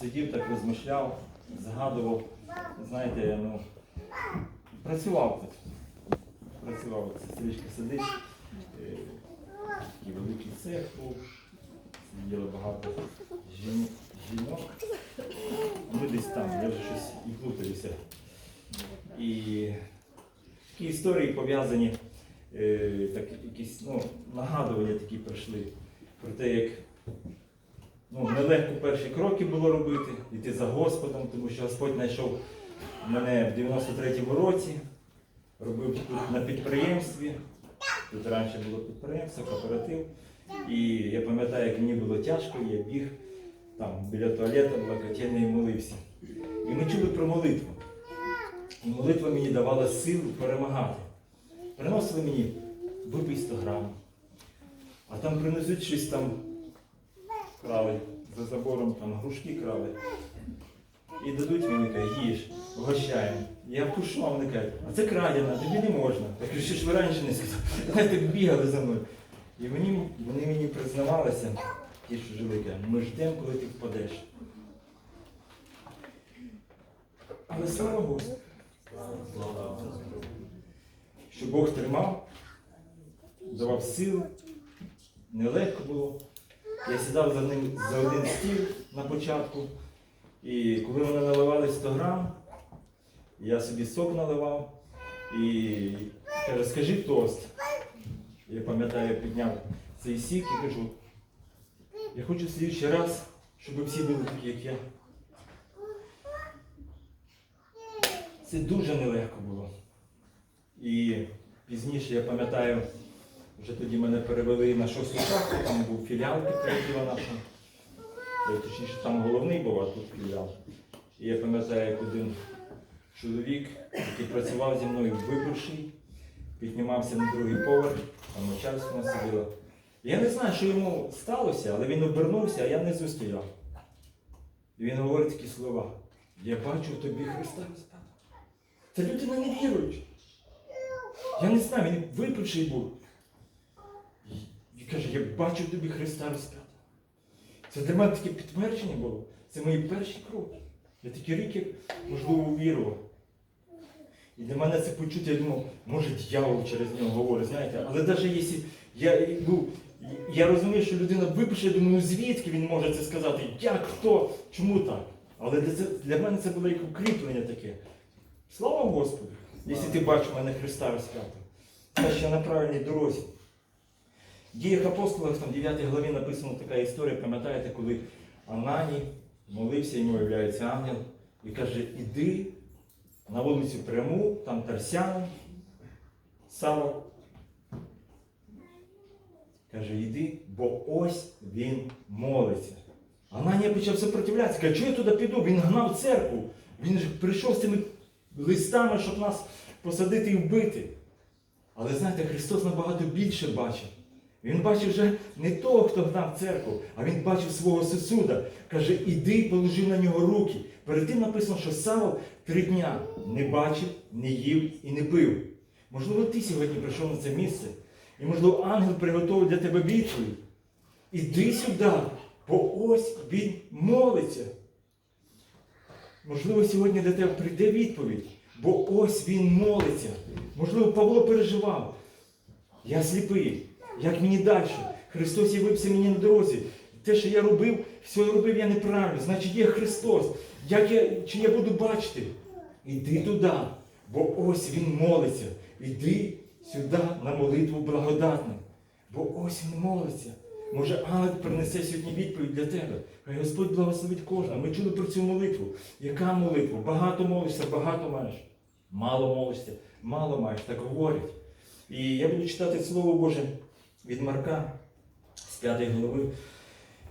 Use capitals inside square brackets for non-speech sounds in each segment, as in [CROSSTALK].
сидів так розмишляв, згадував, знаєте, ну, працював тут. Працював, це стрічка сидить. е, Такий великий цех був, сиділо багато жін- жінок. Ми десь там, я вже щось і плутаюся. І такі історії пов'язані, е, так, якісь ну, нагадування такі прийшли про те, як ну, нелегко перші кроки було робити, йти за Господом, тому що Господь знайшов мене в 93-му році, робив тут на підприємстві. Тут раніше було підприємство, кооператив. І я пам'ятаю, як мені було тяжко, я біг там біля туалету, була котельня і молився. І ми чули про молитву. І молитва мені давала силу перемагати. Приносили мені випий 100 грам. А там принесуть щось там крали за забором, там грушки крали. І дадуть мені кажуть, їж, вгощаємо. Я вкушу, вони кажуть, а це крадіна, тобі не можна. Я кажу, що ж ви раніше не сказали? [LAUGHS] Знаєте, бігали за мною. І вони, вони мені признавалися, ті, що жили, кажуть, ми ждемо, коли ти впадеш. Але слава Господу, що Бог тримав, давав сил, нелегко було. Я сідав за ним за один стіл на початку, і коли вони наливали 100 грам, я собі сок наливав і каже, скажи тост. Я пам'ятаю, я підняв цей сік і кажу, я хочу в слідчий раз, щоб всі були такі, як я. Це дуже нелегко було. І пізніше я пам'ятаю, вже тоді мене перевели на шосту шахту, там був філіал підтримки наша. Е, Точніше, там головний був, а тут філіал. І я пам'ятаю, як один чоловік, який працював зі мною випивший, піднімався на другий поверх, там начальство нас сиділо. Я не знаю, що йому сталося, але він обернувся, а я внизу стояв. І він говорить такі слова. Я бачу в тобі Христа розп'ятого. Та людина не віруюча. Я не знаю, він випивший був. І- каже, я бачу тобі Христа розп'ятого. Це для мене таке підтвердження було. Це мої перші кроки. Я такі рік, можливо, увірував. І для мене це почуття, я думав, може дьявол через нього говорить, знаєте, але навіть якщо я, ну, я розумію, що людина випише, я думаю, ну звідки він може це сказати, як, хто, чому так? Але для, це, для мене це було як укріплення таке. Слава Господу, якщо ти бачиш мене Христа розп'ятого. Я ще на правильній дорозі. Діях апостолах, там в 9 главі написана така історія, пам'ятаєте, коли Ананій молився, йому являється ангел і каже, іди на вулицю пряму, там Тарсяни, Сава. Каже, йди, бо ось він молиться. Ананія почав сопротивлятися. Каже, чого я туди піду? Він гнав церкву. Він ж прийшов з цими листами, щоб нас посадити і вбити. Але знаєте, Христос набагато більше бачив. Він бачив вже не того, хто гнав церкву, а він бачив свого сусуда. Каже, іди і положи на нього руки. Перед тим написано, що Савол три дня не бачив, не їв і не пив. Можливо, ти сьогодні прийшов на це місце. І, можливо, ангел приготовив для тебе відповідь. Іди сюди, бо ось він молиться. Можливо, сьогодні для тебе прийде відповідь, бо ось він молиться. Можливо, Павло переживав. Я сліпий. Як мені далі? Христос явився мені на дорозі. Те, що я робив, все робив я неправильно. Значить, є Христос. Як я, чи я буду бачити? Іди туди, бо ось Він молиться. Іди сюди на молитву благодатну. Бо ось він молиться. Може, ангел принесе сьогодні відповідь для тебе. Хай Господь благословить кожного. Ми чули про цю молитву. Яка молитва? Багато молишся, багато маєш. Мало молишся, мало маєш, так говорять. І я буду читати Слово Боже від Марка з 5 глави,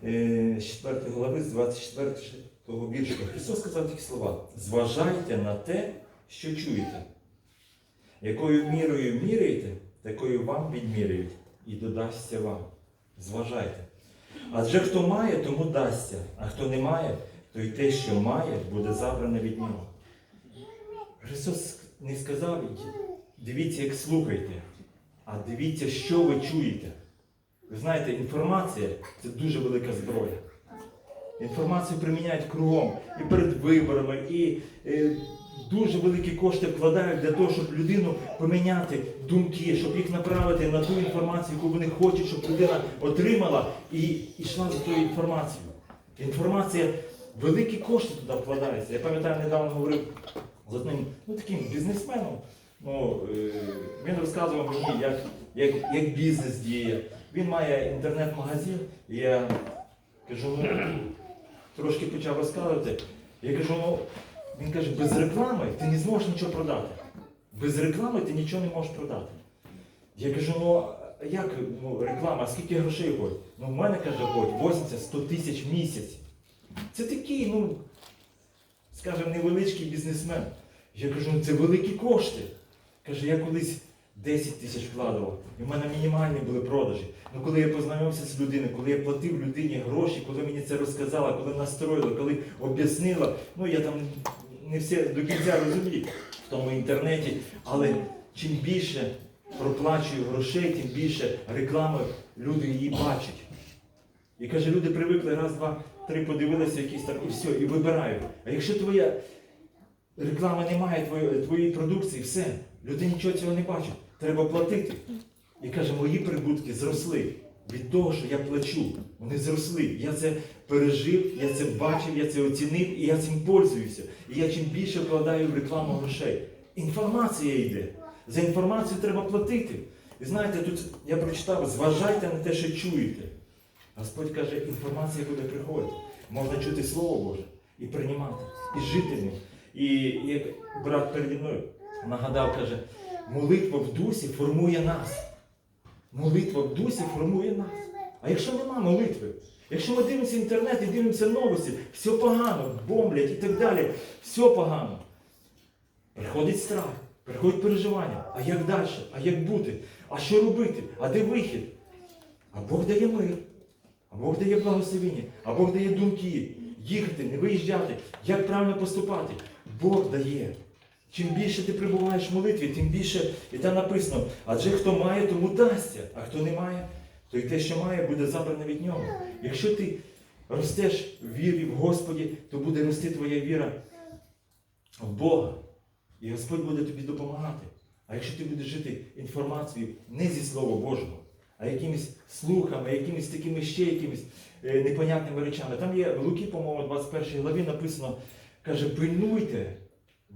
е, з 4 глави, з 24 того віршика. Христос сказав такі слова: зважайте на те, що чуєте. Якою мірою міряєте, такою вам відміряють і додасться вам. Зважайте. Адже хто має, тому дасться, а хто не має, то й те, що має, буде забране від нього. Христос не сказав, дивіться, як слухайте, а дивіться, що ви чуєте. Ви знаєте, інформація це дуже велика зброя. Інформацію приміняють кругом і перед виборами, і е, дуже великі кошти вкладають для того, щоб людину поміняти думки, щоб їх направити на ту інформацію, яку вони хочуть, щоб людина отримала і йшла за тою інформацією. Інформація, великі кошти туди вкладаються. Я пам'ятаю, недавно говорив з одним ну, таким бізнесменом. Ну, е, він розказував мені, як, як, як бізнес діє. Він має інтернет-магазин, і я кажу, ну, трошки почав розказувати. Я кажу, ну, він каже, без реклами ти не зможеш нічого продати. Без реклами ти нічого не можеш продати. Я кажу, ну як ну, реклама, скільки грошей ходить? Ну, в мене каже, ходить 80-100 тисяч в місяць. Це такий, ну, скажімо, невеличкий бізнесмен. Я кажу, ну це великі кошти. Каже, я колись 10 тисяч вкладував, і в мене мінімальні були продажі. Ну коли я познайомився з людиною, коли я платив людині гроші, коли мені це розказала, коли настроїла, коли об'яснила, ну я там не все до кінця розумію в тому інтернеті, але чим більше проплачую грошей, тим більше реклами люди її бачать. І каже, люди привикли раз, два, три, подивилися якісь там і все, і вибирають. А якщо твоя реклама немає твоєї, продукції, все, люди нічого цього не бачать. Треба платити. І каже, мої прибутки зросли від того, що я плачу. Вони зросли. Я це пережив, я це бачив, я це оцінив і я цим пользуюся. І я чим більше вкладаю в рекламу грошей. Інформація йде. За інформацію треба платити. І знаєте, тут я прочитав, зважайте на те, що чуєте. Господь каже, інформація буде приходити. Можна чути Слово Боже і приймати, і жити ним. І як брат переді мною нагадав, каже, молитва в дусі формує нас. Молитва в дусі формує нас. А якщо нема молитви, якщо ми дивимося інтернет і дивимося новості, все погано, бомблять і так далі, все погано. Приходить страх, приходить переживання. А як далі? А як бути? А що робити? А де вихід? А Бог дає мир. А Бог дає благословення, а Бог дає думки, їхати, не виїжджати, як правильно поступати. Бог дає. Чим більше ти перебуваєш в молитві, тим більше, і там написано, адже хто має, тому дасться, а хто не має, то й те, що має, буде забране від нього. Якщо ти ростеш в вірі в Господі, то буде рости твоя віра в Бога. І Господь буде тобі допомагати. А якщо ти будеш жити інформацією не зі Слова Божого, а якимись слухами, якимись такими ще якимись е, непонятними речами. Там є в Луки, по-моєму, 21 главі написано, каже, пильнуйте,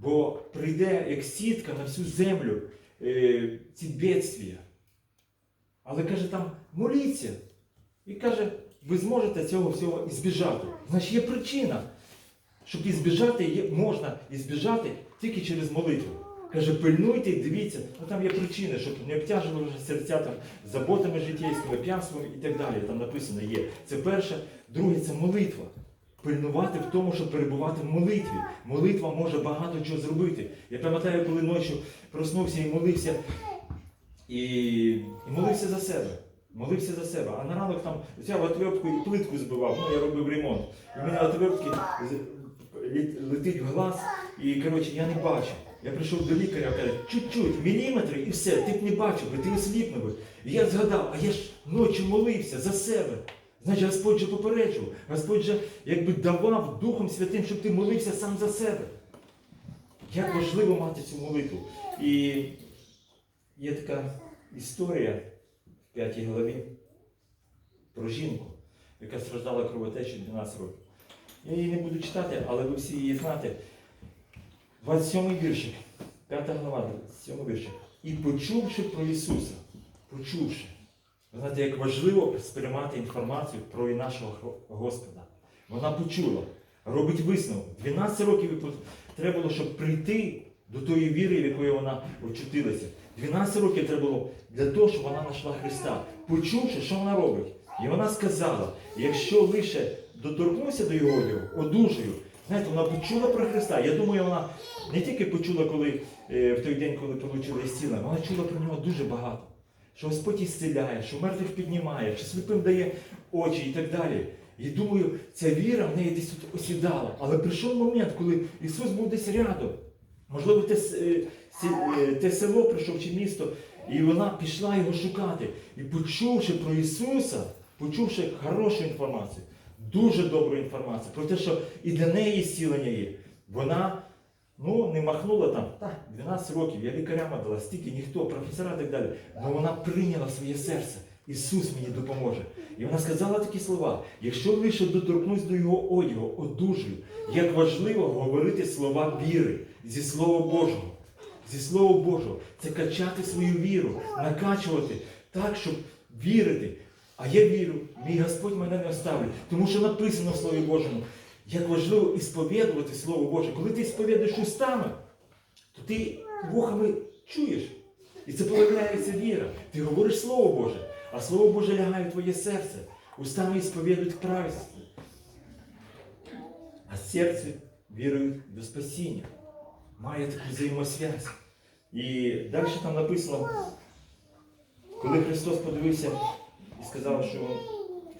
бо прийде як сітка на всю землю е, ці бедствія. Але каже там, моліться. І каже, ви зможете цього всього ізбіжати. Значить, є причина, щоб ізбіжати, можна ізбіжати тільки через молитву. Каже, пильнуйте і дивіться, ну там є причини, щоб не обтяжували вже серця там заботами життєйськими, п'янством і так далі. Там написано є. Це перше. Друге, це молитва. Пильнувати в тому, щоб перебувати в молитві. Молитва може багато чого зробити. Я пам'ятаю, коли ночі проснувся і молився, і, і молився за себе. Молився за себе. А на ранок там взяв отвертку і плитку збивав. Ну, я робив ремонт. І мене отвертки летить в глаз, і коротше, я не бачу. Я прийшов до лікаря, каже, чуть-чуть, міліметри і все, ти б не бачив ти осліпнув. І я згадав, а я ж ночі молився за себе. Значить, Господь же попереджував, Господь же якби давав Духом Святим, щоб ти молився сам за себе. Як важливо мати цю молитву. І є така історія в п'ятій главі про жінку, яка страждала кровотечі 12 років. Я її не буду читати, але ви всі її знаєте. 27 віршик, 5 глава, 27 віршик. І почувши про Ісуса, почувши. Ви знаєте, як важливо сприймати інформацію про нашого Господа. Вона почула, робить висновок. 12 років треба було, щоб прийти до тої віри, в якої вона очутилася. 12 років треба було для того, щоб вона знайшла Христа. Почувши, що вона робить. І вона сказала: якщо лише доторкнуся до його одягу, одужаю. Знаєте, вона почула про Христа. Я думаю, вона не тільки почула, коли е, в той день, коли отримала зцілення, вона чула про нього дуже багато. Що Господь ісціляє, що мертвих піднімає, що сліпим дає очі і так далі. І думаю, ця віра в неї десь тут осідала. Але прийшов момент, коли Ісус був десь рядом. Можливо, те, е, е, те село прийшов чи місто, і вона пішла його шукати. І почувши про Ісуса, почувши хорошу інформацію, дуже добру інформацію про те, що і для неї зцілення є. Вона ну, не махнула там, так, 12 років, я лікарям дала, стільки ніхто, професора і так далі. Але вона прийняла в своє серце. Ісус мені допоможе. І вона сказала такі слова: якщо лише доторкнусь до його одягу, одужую, як важливо говорити слова віри зі Слова Божого. Зі Слова Божого. Це качати свою віру, накачувати так, щоб вірити. А я вірю, мій Господь мене не оставить. Тому що написано в Слові Божому, як важливо ісповідувати Слово Боже. Коли ти сповідуєш устами, то ти вухами чуєш. І це появляється віра. Ти говориш Слово Боже, а Слово Боже лягає в твоє серце. Устами ісповідують правильність. А серце вірують до спасіння. Має таку взаємосвязь. І далі там написано, коли Христос подивився і сказав, що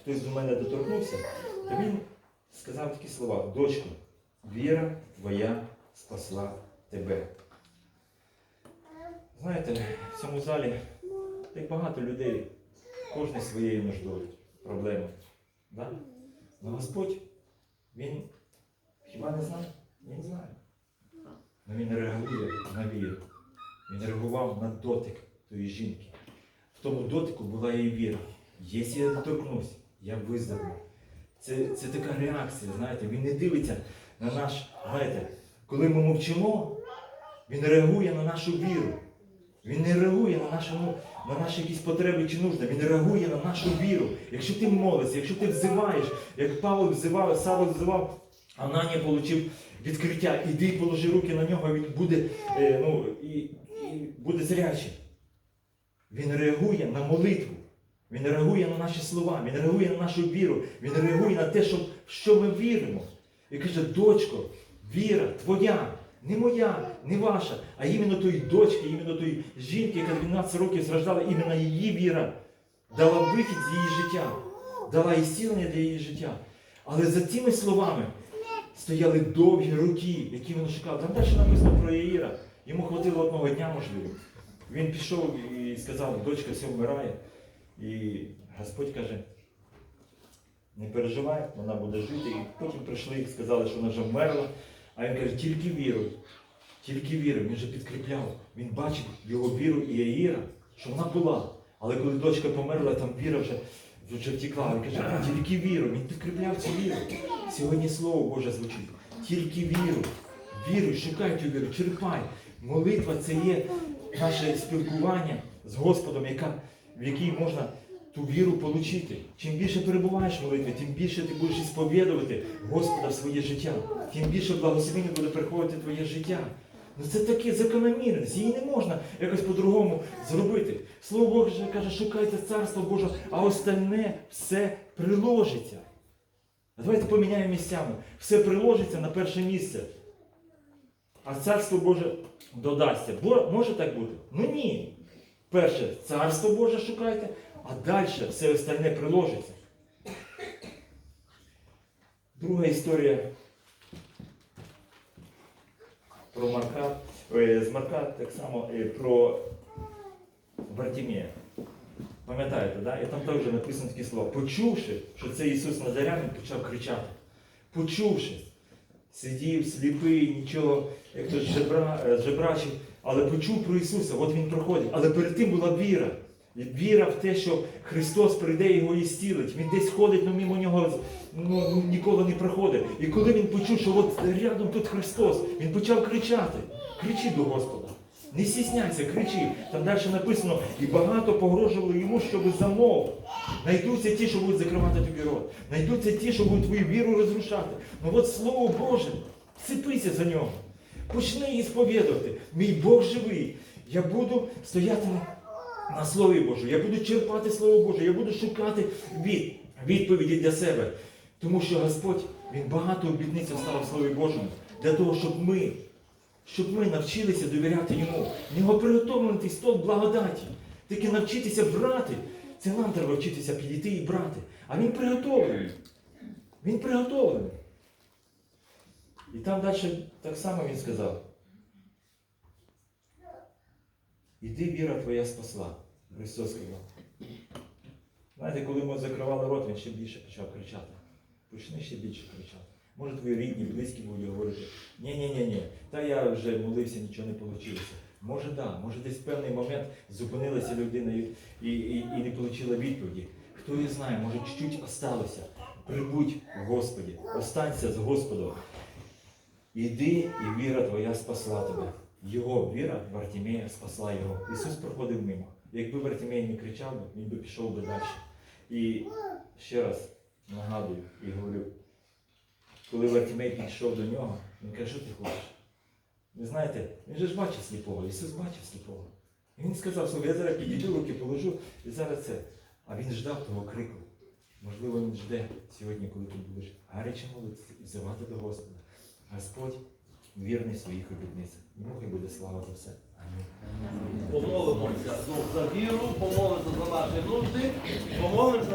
хтось до мене доторкнувся, то Він сказав такі слова: дочко, віра твоя спасла тебе. Знаєте, в цьому залі так багато людей, кожен своєю нуждою, проблемою. Да? Но Господь, Він хіба не знає? Він знає. Але він реагує на віру. Він реагував на дотик тої жінки. В тому дотику була її віра. Якщо я доторкнусь, я виздоровлю. Це, це така реакція, знаєте, він не дивиться на наш, знаєте, коли ми мовчимо, він реагує на нашу віру. Він не реагує на нашу, ну, на наші якісь потреби чи нужди, він реагує на нашу віру. Якщо ти молишся, якщо ти взиваєш, як Павло взивав, Савол взивав, Ананія отримав відкриття, іди положи руки на нього, він буде, е, ну, і, і буде зрячий. Він реагує на молитву. Він реагує на наші слова, він реагує на нашу віру, він реагує на те, що, що ми віримо. І каже, дочко, віра твоя, не моя, не ваша, а іменно тої дочки, іменно тої жінки, яка 12 років страждала, іменно її віра дала вихід з її життя, дала ісцілення для її життя. Але за цими словами стояли довгі роки, які він шукав. Там далі написано про Яїра. Йому хватило одного дня, можливо. Він пішов і сказав, дочка все вмирає. І Господь каже, не переживай, вона буде жити. І потім прийшли і сказали, що вона вже вмерла. А він каже, тільки віруй, тільки віруй. Він вже підкріпляв. Він бачив його віру і Яїра, що вона була. Але коли дочка померла, там віра вже, вже втекла. Він каже, тільки віру. Він підкріпляв цю віру. Сьогодні Слово Боже звучить. Тільки віру. Віруй, шукай цю віру, черпай. Молитва це є наше спілкування з Господом, яка, в якій можна ту віру отримати. Чим більше перебуваєш в молитві, тим більше ти будеш сповідувати Господа в своє життя, тим більше благословення буде приходити в твоє життя. Ну це таке закономірність, її не можна якось по-другому зробити. Слово Боже каже, шукайте царство Боже, а остальне все приложиться. А давайте поміняємо місцями. Все приложиться на перше місце. А царство Боже додасться. Бо може так бути? Ну ні. Перше, царство Боже шукайте, а далі все остальне приложиться. Друга історія про Марка, е, з Марка так само е, про Бартімія. Пам'ятаєте, да? і там також написано такі слова. Почувши, що це Ісус Назарянин, почав кричати. Почувши, сидів сліпий, нічого, як то жебра, е, жебрачив, але почув про Ісуса, от Він проходить. Але перед тим була віра. Віра в те, що Христос прийде його і стілить. Він десь ходить, але мимо нього ну, ніколи не проходить. І коли він почув, що от рядом тут Христос, він почав кричати. Кричи до Господа. Не стісняйся, кричи. Там далі написано, і багато погрожували йому, щоб замов. Найдуться ті, що будуть закривати тобі рот. Найдуться ті, що будуть твою віру розрушати. Ну от Слово Боже, цепися за нього. Почни її сповідувати. Мій Бог живий. Я буду стояти на, Слові Божу. Я буду черпати Слово Боже. Я буду шукати від, відповіді для себе. Тому що Господь, Він багато обітниць оставив в Слові Божому для того, щоб ми щоб ми навчилися довіряти йому. В нього приготовлений стол благодаті. Тільки навчитися брати. Це нам треба вчитися підійти і брати. А він приготовлений. Він приготовлений. І там далі так само він сказав. Іди, віра твоя спасла. Христос сказав. Знаєте, коли ми закривали рот, він ще більше почав кричати. почни ще більше кричати. Може твої рідні, близькі будуть говорити, ні ні ні ні та я вже молився, нічого не вийшло. Може, да, може десь в певний момент зупинилася людина і, і, і, і не отримала відповіді. Хто її знає, може чуть-чуть осталося. Прибудь Господі, останься з Господом. Іди, і віра твоя спасла тебе. Його віра Вартімея спасла його. Ісус проходив мимо. Якби Вартімей не кричав, він би пішов би далі. І ще раз нагадую і говорю, коли Вартімей підійшов до нього, він каже, що ти хочеш? Ви знаєте, він же ж бачив сліпого, Ісус бачив сліпого. І він сказав, слухай, я зараз підійду, руки положу, і зараз це. А він ждав того крику. Можливо, він жде сьогодні, коли ти будеш гаряче молитися і взивати до Господа. Господь вірний своїх обітницях. Йому хай буде слава за все. Амінь. Помолимося ну, за віру, помолимося за наші нужди, помолимося